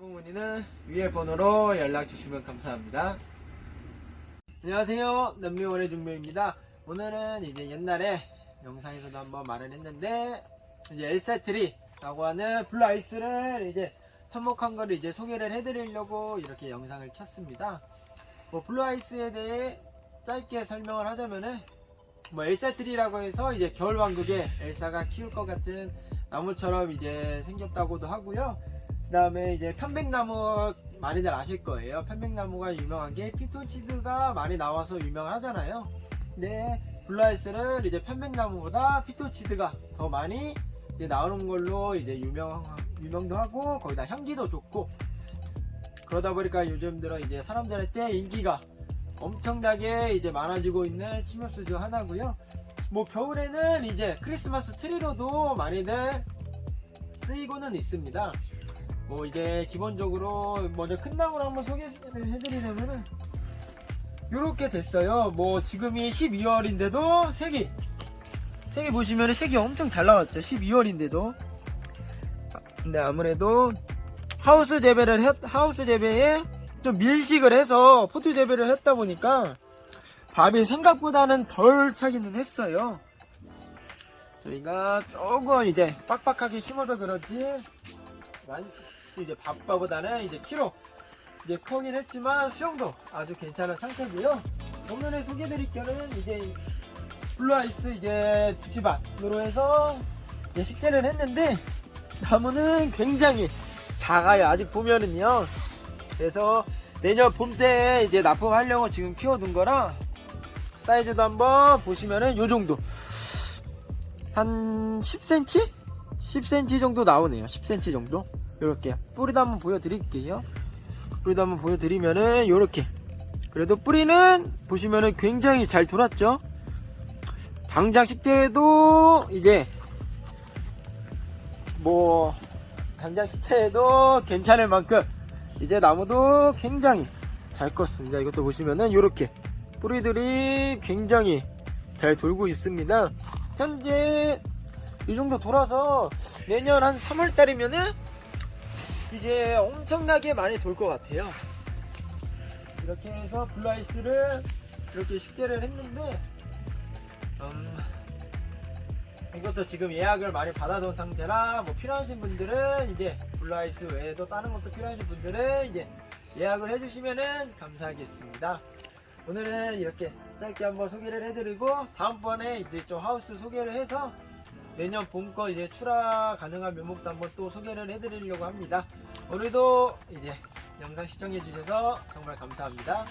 아무 문의는 위에 번호로 연락 주시면 감사합니다. 안녕하세요. 남미원의 중매입니다. 오늘은 이제 옛날에 영상에서도 한번 말을 했는데 이제 엘사트리라고 하는 블라이스를 이제 삽목한 거를 이제 소개를 해드리려고 이렇게 영상을 켰습니다. 뭐 블루아이스에 대해 짧게 설명을 하자면은 뭐 엘사트리라고 해서 이제 겨울 왕국에 엘사가 키울 것 같은 나무처럼 이제 생겼다고도 하고요. 그 다음에 이제 편백나무 많이들 아실 거예요. 편백나무가 유명한 게 피토치드가 많이 나와서 유명하잖아요. 근데 블라이스는 이제 편백나무보다 피토치드가 더 많이 이제 나오는 걸로 이제 유명 유명도 하고 거기다 향기도 좋고 그러다 보니까 요즘 들어 이제 사람들한테 인기가 엄청나게 이제 많아지고 있는 침엽수 중 하나고요. 뭐 겨울에는 이제 크리스마스 트리로도 많이들 쓰이고는 있습니다. 뭐 이제 기본적으로 먼저 큰 나무를 한번 소개를 해드리려면은 이렇게 됐어요. 뭐 지금이 12월인데도 색이 색이 보시면 색이 엄청 잘 나왔죠. 12월인데도 근데 아무래도 하우스 재배를 했, 하우스 재배에 좀 밀식을 해서 포트 재배를 했다 보니까 밥이 생각보다는 덜 차기는 했어요. 저희가 조금 이제 빡빡하게 심어서 그렇지 많이 이제 밥바보다는 이제 키로 이제 크긴 했지만 수영도 아주 괜찮은 상태고요. 오늘의 소개드릴 거는 이제 블루아이스 이제 두치밭으로 해서 이제 식재를 했는데 나무는 굉장히 작아요. 아직 보면은요. 그래서 내년 봄때 이제 납품하려고 지금 키워둔 거라 사이즈도 한번 보시면은 요 정도 한 10cm? 10cm 정도 나오네요. 10cm 정도. 이렇게 뿌리도 한번 보여드릴게요. 뿌리도 한번 보여드리면은 이렇게. 그래도 뿌리는 보시면은 굉장히 잘 돌았죠. 당장 식재도 이제 뭐 당장 식재도 괜찮을 만큼 이제 나무도 굉장히 잘 컸습니다. 이것도 보시면은 이렇게 뿌리들이 굉장히 잘 돌고 있습니다. 현재 이 정도 돌아서 내년 한 3월 달이면은 이제 엄청나게 많이 돌 것 같아요. 이렇게 해서 블라이스를 이렇게 식재를 했는데, 음, 이것도 지금 예약을 많이 받아놓은 상태라 뭐 필요하신 분들은 이제 블라이스 외에도 다른 것도 필요하신 분들은 이제 예약을 해주시면은 감사하겠습니다. 오늘은 이렇게 짧게 한번 소개를 해드리고 다음번에 이제 좀 하우스 소개를 해서 내년 봄거 이제 출하 가능한 묘목도 한번 또 소개를 해드리려고 합니다. 오늘도 이제 영상 시청해 주셔서 정말 감사합니다.